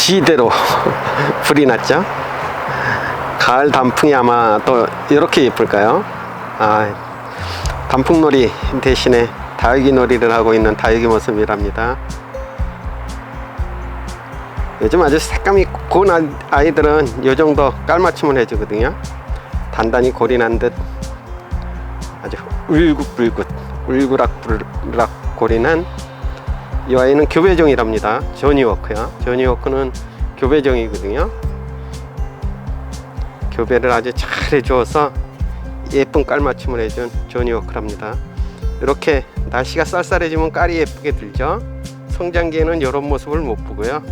지대로 불이 났죠. 가을 단풍이 아마 또 이렇게 예쁠까요? 아, 단풍놀이 대신에 다육이 놀이를 하고 있는 다육이 모습이랍니다. 요즘 아주 색감이 고운 아- 아이들은 이 정도 깔맞춤을 해주거든요. 단단히 골인한 듯 아주 울긋불긋 울그락불락 골인한 이 아이는 교배종이랍니다. 조니워크요. 조니워크는 교배종이거든요. 교배를 아주 잘 해주어서 예쁜 깔맞춤을 해준 조니워크랍니다. 이렇게 날씨가 쌀쌀해지면 깔이 예쁘게 들죠. 성장기에는 이런 모습을 못 보고요.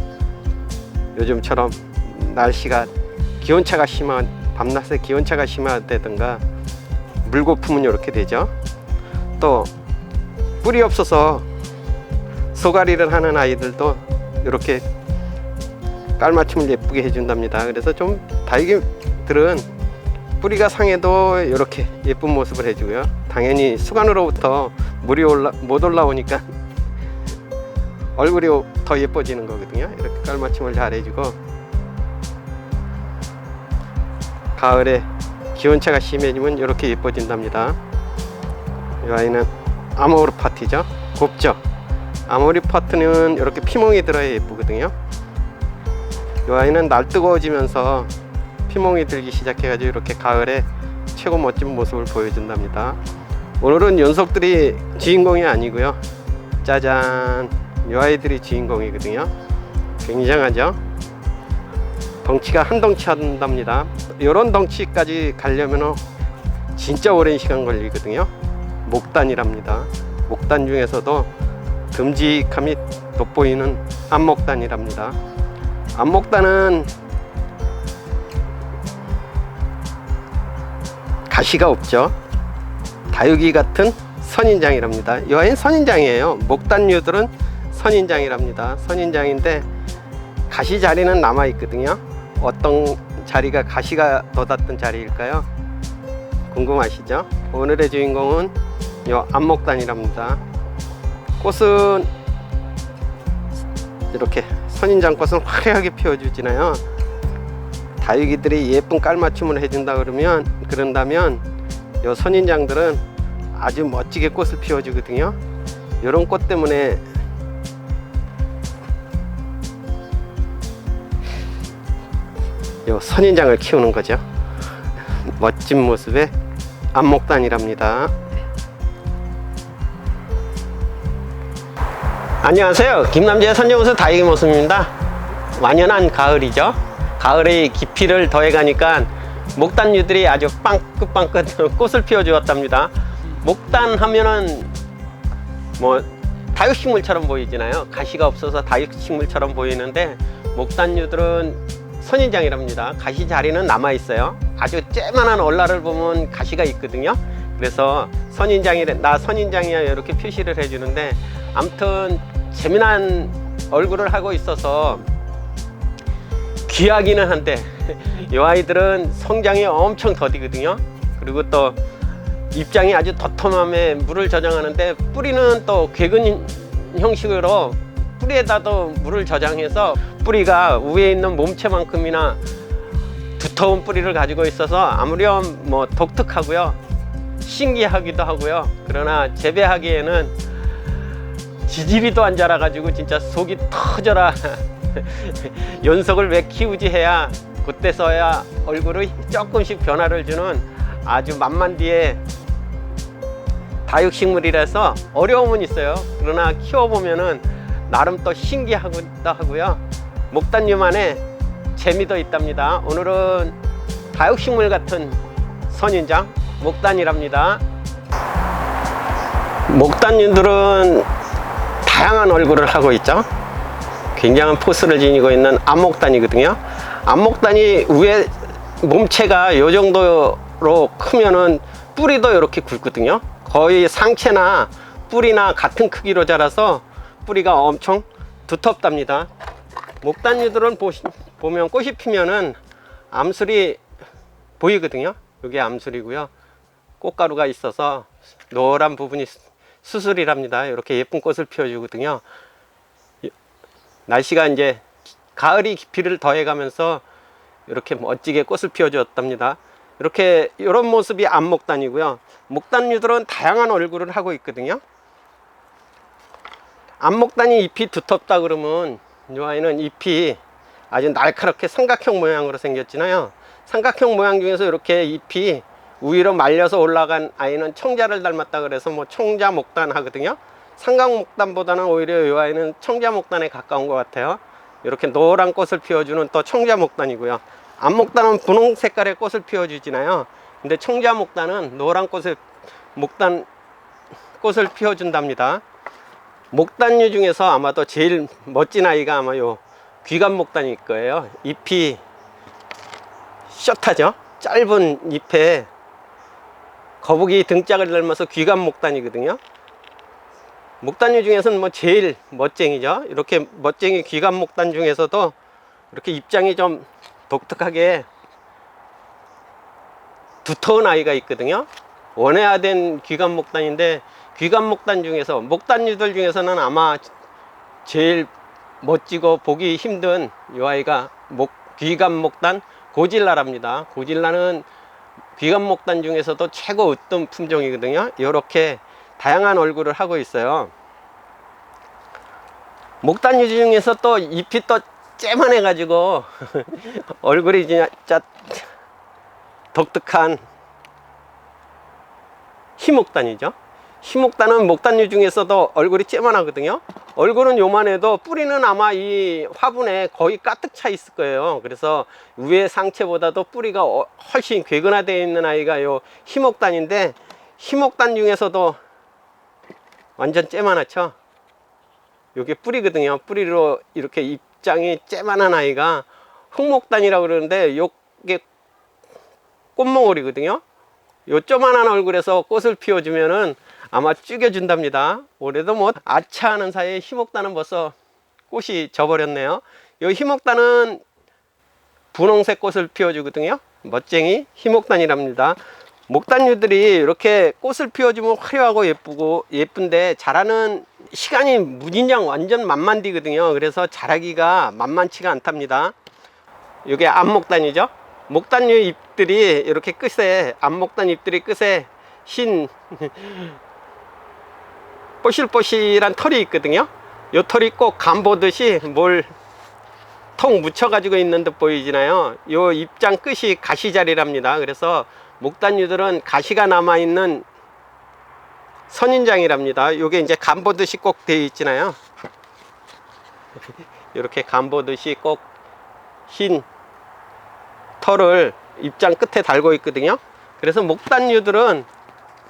요즘처럼 날씨가 기온차가 심한 밤낮에 기온차가 심하다든가 물거품은 이렇게 되죠. 또 뿌리 없어서 소가리를 하는 아이들도 이렇게 깔맞춤을 예쁘게 해준답니다. 그래서 좀 다육이들은 뿌리가 상해도 이렇게 예쁜 모습을 해주고요. 당연히 수간으로부터 물이 올라 못 올라오니까 얼굴이 더 예뻐지는 거거든요. 이렇게 깔맞춤을 잘 해주고 가을에 기온차가 심해지면 이렇게 예뻐진답니다. 이 아이는 아모르 파티죠. 곱죠. 아모리 파트는 이렇게 피멍이 들어야 예쁘거든요. 이 아이는 날 뜨거워지면서 피멍이 들기 시작해가지고 이렇게 가을에 최고 멋진 모습을 보여준답니다. 오늘은 연속들이 주인공이 아니고요. 짜잔, 이 아이들이 주인공이거든요. 굉장하죠? 덩치가 한 덩치 한답니다. 이런 덩치까지 가려면 진짜 오랜 시간 걸리거든요. 목단이랍니다. 목단 중에서도 듬직함이 돋보이는 안목단이랍니다. 안목단은 가시가 없죠. 다육이 같은 선인장이랍니다. 이 아이는 선인장이에요. 목단류들은 선인장이랍니다. 선인장인데 가시 자리는 남아 있거든요. 어떤 자리가 가시가 돋았던 자리일까요? 궁금하시죠? 오늘의 주인공은 이 안목단이랍니다. 꽃은 이렇게 선인장 꽃은 화려하게 피워주지나요. 다육이들이 예쁜 깔맞춤을 해준다 그러면 그런다면 이 선인장들은 아주 멋지게 꽃을 피워주거든요. 이런 꽃 때문에 요 선인장을 키우는 거죠. 멋진 모습의 안목단이랍니다. 안녕하세요. 김남재 선정우서 다육이 모습입니다. 완연한 가을이죠. 가을의 깊이를 더해가니까 목단류들이 아주 빵긋빵긋 꽃을 피워주었답니다. 목단 하면은 뭐 다육식물처럼 보이잖아요. 가시가 없어서 다육식물처럼 보이는데 목단류들은 선인장이랍니다. 가시 자리는 남아 있어요. 아주 쬐만한 얼라를 보면 가시가 있거든요. 그래서 선인장이래 나 선인장이야 이렇게 표시를 해주는데 아무튼 재미난 얼굴을 하고 있어서 귀하기는 한데 이 아이들은 성장이 엄청 더디거든요. 그리고 또 입장이 아주 도톰함에 물을 저장하는데 뿌리는 또 괴근 형식으로 뿌리에다도 물을 저장해서 뿌리가 위에 있는 몸체만큼이나 두터운 뿌리를 가지고 있어서 아무렴 뭐 독특하고요. 신기하기도 하고요. 그러나 재배하기에는 지지리도 안 자라가지고 진짜 속이 터져라. 연속을 왜 키우지 해야 그때서야 얼굴이 조금씩 변화를 주는 아주 만만디의 다육식물이라서 어려움은 있어요. 그러나 키워보면은 나름 또 신기하기도 하고요. 목단류만의 재미도 있답니다. 오늘은 다육식물 같은 선인장 목단이랍니다. 목단류들은 다양한 얼굴을 하고 있죠. 굉장한 포스를 지니고 있는 암목단이거든요. 암목단이 위에 몸체가 이 정도로 크면은 뿌리도 이렇게 굵거든요. 거의 상체나 뿌리나 같은 크기로 자라서 뿌리가 엄청 두텁답니다. 목단류들은 보시, 보면 꽃이 피면은 암술이 보이거든요. 이게 암술이고요. 꽃가루가 있어서 노란 부분이 수- 수술이랍니다. 이렇게 예쁜 꽃을 피워주거든요. 날씨가 이제 가을이 깊이를 더해가면서 이렇게 멋지게 꽃을 피워주었답니다. 이렇게 이런 모습이 암목단이고요. 목단류들은 다양한 얼굴을 하고 있거든요. 암목단이 잎이 두텁다 그러면 이 아이는 잎이 아주 날카롭게 삼각형 모양으로 생겼잖아요. 삼각형 모양 중에서 이렇게 잎이 위로 말려서 올라간 아이는 청자를 닮았다 그래서 뭐 청자 목단 하거든요. 삼각 목단보다는 오히려 이 아이는 청자 목단에 가까운 것 같아요. 이렇게 노란 꽃을 피워주는 또 청자 목단이고요. 암목단은 분홍 색깔의 꽃을 피워주지나요. 근데 청자 목단은 노란 꽃을 목단 꽃을 피워준답니다. 목단류 중에서 아마도 제일 멋진 아이가 아마 요 귀감 목단일 거예요. 잎이 숏하죠. 짧은 잎에 거북이 등짝을 닮아서 귀감 목단이거든요. 목단류 중에서는 뭐 제일 멋쟁이죠. 이렇게 멋쟁이 귀감 목단 중에서도 이렇게 입장이 좀 독특하게 두터운 아이가 있거든요. 원해화된 귀감 목단인데 귀감 목단 중에서 목단류들 중에서는 아마 제일 멋지고 보기 힘든 이 아이가 목 귀감 목단 고질라랍니다. 고질라는 귀감 목단 중에서도 최고 으뜸 품종이거든요. 이렇게 다양한 얼굴을 하고 있어요. 목단류 중에서 또 잎이 또 째만해 가지고 얼굴이 진짜 독특한 희목단이죠. 희목단은 목단류 중에서도 얼굴이 째만하거든요. 얼굴은 요만해도 뿌리는 아마 이 화분에 거의 가득 차 있을 거예요. 그래서 위에 상체보다도 뿌리가 어- 훨씬 괴근화되어 있는 아이가 요 희목단인데 희목단 중에서도 완전 째만하죠. 요게 뿌리거든요. 뿌리로 이렇게 입장이 째만한 아이가 흑목단이라고 그러는데 요게 꽃몽울이거든요. 요 쪼만한 얼굴에서 꽃을 피워주면은 아마 죽여준답니다. 올해도 뭐 아차하는 사이에 희목단은 벌써 꽃이 져버렸네요. 요 희목단은 분홍색 꽃을 피워주거든요. 멋쟁이 희목단이랍니다. 목단류들이 이렇게 꽃을 피워주면 화려하고 예쁘고 예쁜데 자라는 시간이 무진장 완전 만만디거든요. 그래서 자라기가 만만치가 않답니다. 이게 암목단이죠. 목단류 잎들이 이렇게 끝에 암목단 잎들이 끝에 흰 뽀실뽀실한 털이 있거든요. 요 털이 꼭 감보듯이 뭘 통 묻혀 가지고 있는 듯 보이지나요? 요 입장 끝이 가시자리랍니다. 그래서 목단류들은 가시가 남아 있는 선인장이랍니다. 요게 이제 감보듯이 꼭 되어 있잖아요. 이렇게 감보듯이 꼭 흰 털을 입장 끝에 달고 있거든요. 그래서 목단류들은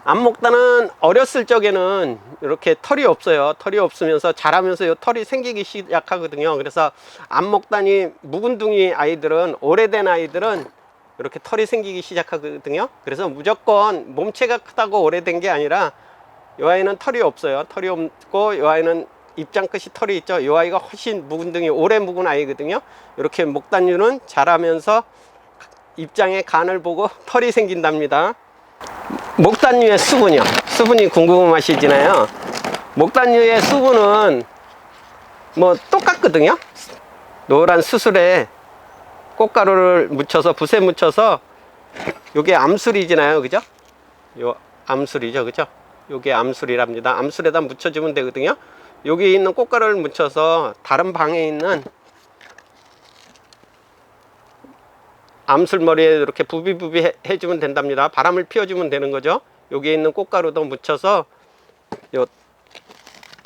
암목단은 어렸을 적에는 이렇게 털이 없어요. 털이 없으면서 자라면서 이 털이 생기기 시작하거든요. 그래서 암목단이 묵은둥이 아이들은 오래된 아이들은 이렇게 털이 생기기 시작하거든요. 그래서 무조건 몸체가 크다고 오래된 게 아니라 이 아이는 털이 없어요. 털이 없고 이 아이는 입장 끝이 털이 있죠. 이 아이가 훨씬 묵은둥이 오래 묵은 아이거든요. 이렇게 목단류는 자라면서 입장의 간을 보고 털이 생긴답니다. 목단류의 수분이요. 수분이 궁금하시잖아요. 목단류의 수분은 뭐 똑같거든요. 노란 수술에 꽃가루를 묻혀서 붓에 묻혀서 요게 암술이잖아요. 그죠? 요 암술이죠. 그죠? 요게 암술이랍니다. 암술에다 묻혀주면 되거든요. 여기 있는 꽃가루를 묻혀서 다른 방에 있는 암술머리에 이렇게 부비부비 해- 해주면 된답니다. 바람을 피워주면 되는 거죠. 여기에 있는 꽃가루도 묻혀서 요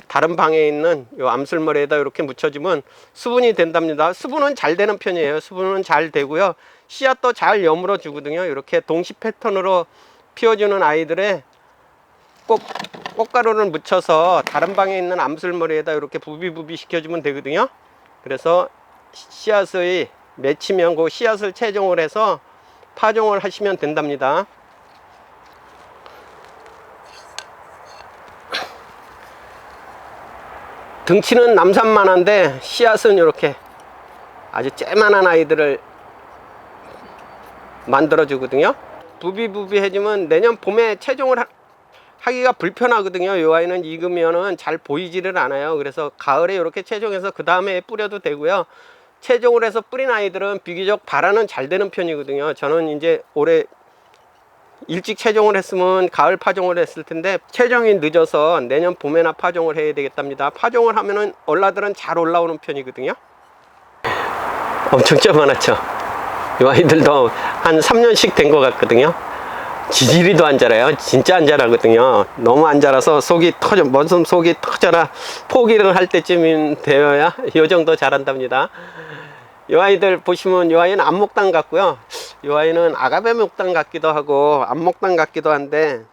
다른 방에 있는 요 암술머리에다 이렇게 묻혀주면 수분이 된답니다. 수분은 잘 되는 편이에요. 수분은 잘 되고요. 씨앗도 잘 여물어 주거든요. 이렇게 동시 패턴으로 피워주는 아이들의 꽃, 꽃가루를 묻혀서 다른 방에 있는 암술머리에다 이렇게 부비부비 시켜주면 되거든요. 그래서 씨- 씨앗의 맺히면 그 씨앗을 채종을 해서 파종을 하시면 된답니다. 등치는 남산만한데 씨앗은 이렇게 아주 쬐만한 아이들을 만들어 주거든요. 부비부비 해주면 내년 봄에 채종을 하, 하기가 불편하거든요. 이 아이는 익으면은 잘 보이지를 않아요. 그래서 가을에 이렇게 채종해서 그 다음에 뿌려도 되고요. 체종을 해서 뿌린 아이들은 비교적 발화는 잘 되는 편이거든요. 저는 이제 올해 일찍 체종을 했으면 가을 파종을 했을 텐데 체종이 늦어서 내년 봄에나 파종을 해야 되겠답니다. 파종을 하면은 얼라들은 잘 올라오는 편이거든요. 엄청 쪄 많았죠. 이 아이들도 한 3년씩 된 것 같거든요. 지지리도 안 자라요. 진짜 안 자라거든요. 너무 안 자라서 속이 터져, 먼손 속이 터져라 포기를 할 때쯤이 되어야 이 정도 자란답니다. 이 아이들 보시면 이 아이는 안목당 같고요. 이 아이는 아가베 목당 같기도 하고 안목당 같기도 한데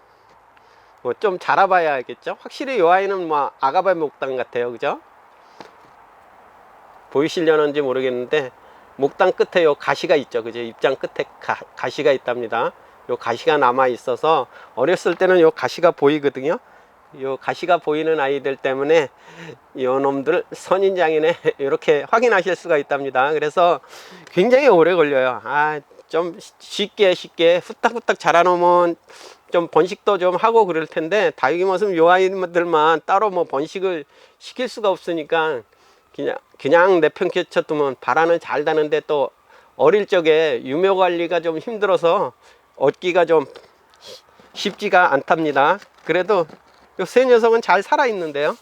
뭐 좀 자라봐야 알겠죠. 확실히 이 아이는 뭐 아가베 목당 같아요, 그죠? 보이시려는지 모르겠는데 목당 끝에 요 가시가 있죠, 그죠? 입장 끝에 가, 가시가 있답니다. 요 가시가 남아 있어서 어렸을 때는 요 가시가 보이거든요. 요 가시가 보이는 아이들 때문에 요 놈들 선인장이네 이렇게 확인하실 수가 있답니다. 그래서 굉장히 오래 걸려요. 아, 좀 쉽게 쉽게 후딱후딱 자라놓으면 좀 번식도 좀 하고 그럴 텐데 다육이 모습 요 아이들만 따로 뭐 번식을 시킬 수가 없으니까 그냥 그냥 내팽개쳐 두면 바라는 잘 다는데 또 어릴 적에 유묘 관리가 좀 힘들어서 얻기가 좀 쉽지가 않답니다. 그래도 요세 녀석은 잘 살아 있는데요.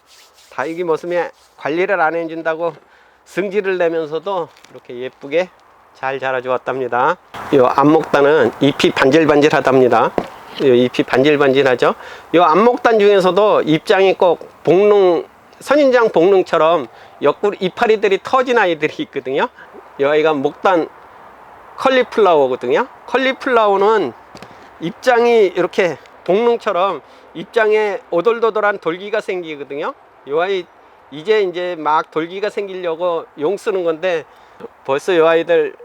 다육이 모습에 관리를 안 해준다고 승질을 내면서도 이렇게 예쁘게 잘 자라주었답니다. 요 안목단은 잎이 반질반질하답니다. 요 잎이 반질반질하죠. 요 안목단 중에서도 입장이 꼭 복능 선인장 복능처럼 옆구리 이파리들이 터진 아이들이 있거든요. 이 아이가 목단 컬리플라워거든요. 컬리플라워는 입장이 이렇게 복능처럼 입장에 오돌도돌한 돌기가 생기거든요. 이 아이 이제 이제 막 돌기가 생기려고 용 쓰는 건데 벌써 이 아이들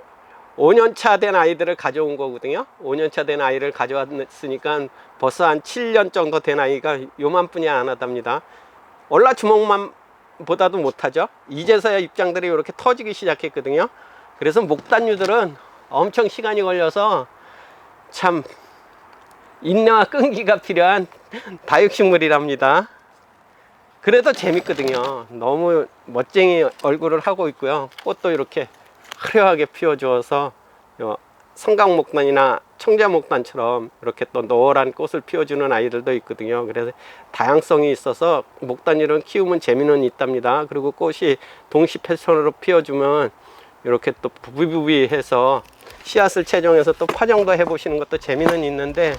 5년 차 된 아이들을 가져온 거거든요. 5년 차 된 아이를 가져왔으니까 벌써 한 7년 정도 된 아이가 요만뿐이 안 하답니다. 얼라 주먹만 보다도 못하죠. 이제서야 입장들이 이렇게 터지기 시작했거든요. 그래서 목단류들은 엄청 시간이 걸려서 참 인내와 끈기가 필요한 다육식물이랍니다. 그래도 재밌거든요. 너무 멋쟁이 얼굴을 하고 있고요. 꽃도 이렇게 화려하게 피워주어서 요 성강목단이나 청자목단처럼 이렇게 또 노란 꽃을 피워주는 아이들도 있거든요. 그래서 다양성이 있어서 목단이런 키우면 재미는 있답니다. 그리고 꽃이 동시 패션으로 피워주면 이렇게 또 부비부비해서 씨앗을 채종해서 또 파종도 해보시는 것도 재미는 있는데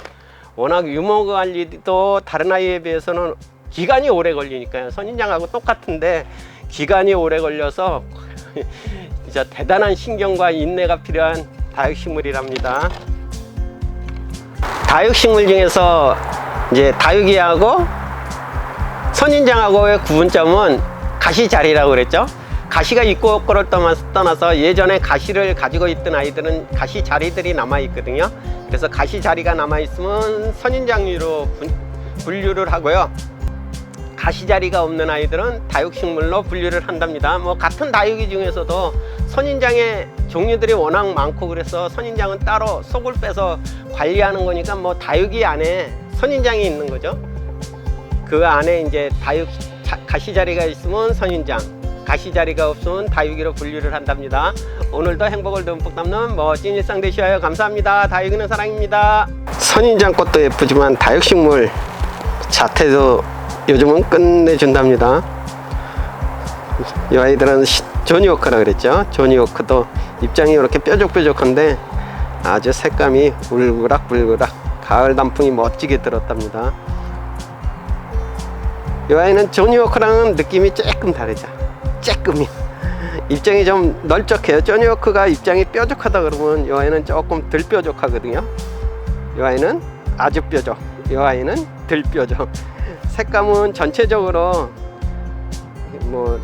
워낙 유머 관리도 다른 아이에 비해서는 기간이 오래 걸리니까요. 선인장하고 똑같은데 기간이 오래 걸려서 진짜 대단한 신경과 인내가 필요한 다육식물이랍니다. 다육식물 중에서 이제 다육이하고 선인장하고의 구분점은 가시자리라고 그랬죠. 가시가 있고 없고를 떠나서 예전에 가시를 가지고 있던 아이들은 가시 자리들이 남아 있거든요. 그래서 가시 자리가 남아 있으면 선인장류로 분- 분류를 하고요. 가시 자리가 없는 아이들은 다육식물로 분류를 한답니다. 뭐 같은 다육이 중에서도 선인장의 종류들이 워낙 많고 그래서 선인장은 따로 속을 빼서 관리하는 거니까 뭐 다육이 안에 선인장이 있는 거죠. 그 안에 이제 다육 자- 가시 자리가 있으면 선인장, 가시 자리가 없으면 다육이로 분류를 한답니다. 오늘도 행복을 듬뿍 담는 멋진 일상 되시어요. 감사합니다. 다육이는 사랑입니다. 선인장 꽃도 예쁘지만 다육식물 자태도 요즘은 끝내준답니다. 이 아이들은 시- 조니워크라 그랬죠. 조니워크도 입장이 이렇게 뾰족뾰족한데 아주 색감이 울그락불그락 가을 단풍이 멋지게 들었답니다. 이 아이는 조니워크랑은 느낌이 조금 다르죠. 조금이 입장이 좀 널쩍해요. 조니워크가 입장이 뾰족하다 그러면 이 아이는 조금 덜 뾰족하거든요. 이 아이는 아주 뾰족. 이 아이는 덜 뾰족. 색감은 전체적으로 뭐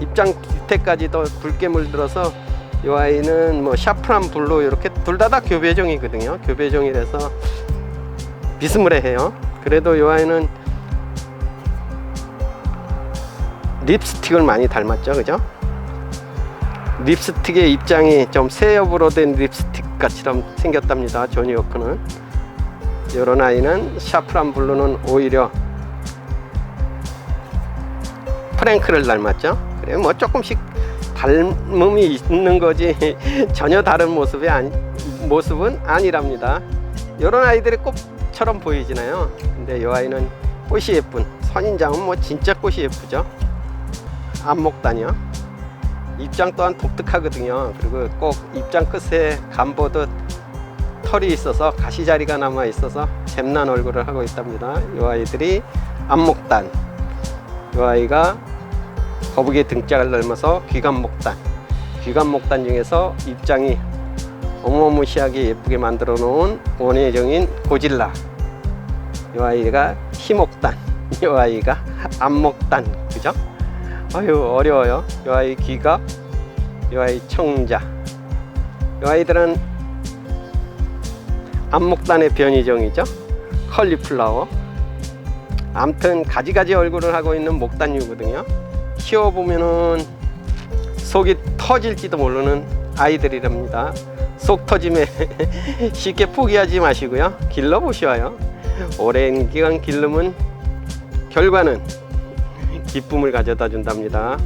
입장 뒤태까지도 붉게 물들어서 이 아이는 뭐 샤프란 블루 이렇게 둘 다 다 교배종이거든요. 교배종이라서 비스무레해요. 그래도 이 아이는 립스틱을 많이 닮았죠, 그죠? 립스틱의 입장이 좀 새엽으로 된 립스틱 같이럼 생겼답니다. 조니 워크는 이런 아이는 샤프란 블루는 오히려 프랭크를 닮았죠. 그래 뭐 조금씩 닮음이 있는 거지 전혀 다른 모습이 아니, 모습은 아니랍니다. 이런 아이들이 꽃처럼 보이지나요? 근데 이 아이는 꽃이 예쁜 선인장은 뭐 진짜 꽃이 예쁘죠. 안목단이요. 입장 또한 독특하거든요. 그리고 꼭 입장 끝에 감보듯 털이 있어서 가시자리가 남아 있어서 잼난 얼굴을 하고 있답니다. 이 아이들이 안목단. 이 아이가 거북이 등짝을 닮아서 귀감목단. 귀감목단 중에서 입장이 어마무시하게 예쁘게 만들어 놓은 원예정인 고질라. 이 아이가 희목단. 이 아이가 안목단. 그죠? 아유 어려워요. 이 아이 귀가, 이 아이 청자. 이 아이들은 안목단의 변이종이죠. 컬리플라워. 암튼 가지가지 얼굴을 하고 있는 목단류거든요. 키워보면은 속이 터질지도 모르는 아이들이랍니다. 속 터짐에 쉽게 포기하지 마시고요. 길러보셔요. 오랜 기간 기르면 결과는 기쁨을 가져다 준답니다.